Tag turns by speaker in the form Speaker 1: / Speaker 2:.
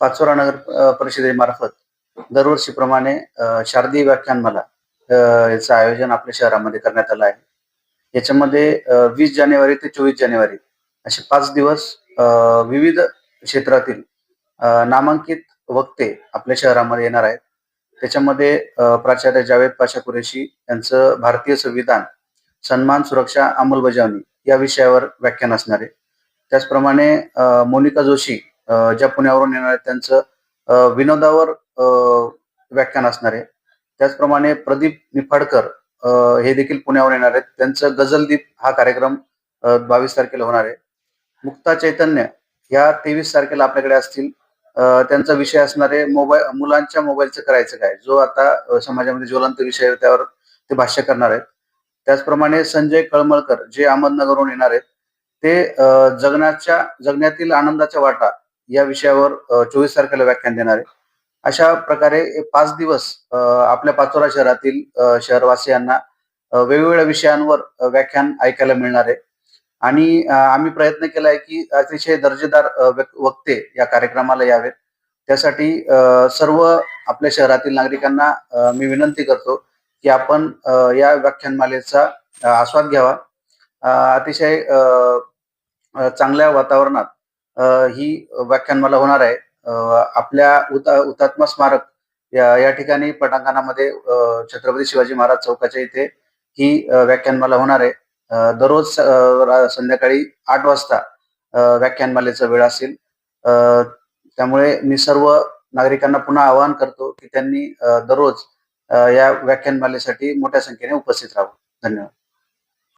Speaker 1: पाचोरा नगर परिषदेमार्फत दरवर्षीप्रमाणे शारदीय व्याख्यानमाला याचं आयोजन आपल्या शहरामध्ये करण्यात आलं आहे. याच्यामध्ये वीस जानेवारी ते चोवीस जानेवारी असे पाच दिवस विविध क्षेत्रातील नामांकित वक्ते आपल्या शहरामध्ये येणार आहेत. त्याच्यामध्ये प्राचार्य जावेद पाशा कुरेशी यांचं भारतीय संविधान सन्मान सुरक्षा अंमलबजावणी या विषयावर व्याख्यान असणार आहे. त्याचप्रमाणे मोनिका जोशी ज्या पुण्यावरून येणार आहेत त्यांचं विनोदावर अ, व्याख्यान असणार आहे. त्याचप्रमाणे प्रदीप निफाडकर हे देखील पुण्यावर येणार आहेत. त्यांचं गझलदीप हा कार्यक्रम बावीस तारखेला होणार आहे. मुक्ता चैतन्य ह्या तेवीस तारखेला आपल्याकडे असतील. त्यांचा विषय असणार आहे मोबाईल मुलांच्या मोबाईलचं करायचं काय? जो आता समाजामध्ये ज्वलंत विषय त्यावर ते भाष्य करणार आहेत. त्याचप्रमाणे संजय कळमळकर जे अहमदनगरहून येणार आहेत ते अ, जगण्याच्या जगण्यातील आनंदाच्या वाटा या विषयावर चोवीस तारखेला व्याख्यान देणार आहे. अशा प्रकारे पाच दिवस आपल्या पाचोरा शहरातील शहरवासियांना वेगवेगळ्या विषयांवर व्याख्यान ऐकायला मिळणार आहे. आणि आम्ही प्रयत्न केलाय की अतिशय दर्जेदार वक्ते या कार्यक्रमाला यावेत. त्यासाठी सर्व आपल्या शहरातील नागरिकांना मी विनंती करतो की आपण या व्याख्यानमालेचा आस्वाद घ्यावा. अतिशय अ, चांगल्या वातावरणात ही व्याख्यानमाला होणार आहे. आपल्या उता हुतात्मा स्मारक या या ठिकाणी पटांगणामध्ये छत्रपती शिवाजी महाराज चौकाच्या इथे ही व्याख्यानमाला होणार आहे. दररोज संध्याकाळी आठ वाजता व्याख्यानमालेचा वेळ असेल. अ, त्यामुळे मी सर्व नागरिकांना पुन्हा आवाहन करतो की त्यांनी दररोज या व्याख्यानमालेसाठी मोठ्या संख्येने उपस्थित राहावं. धन्यवाद.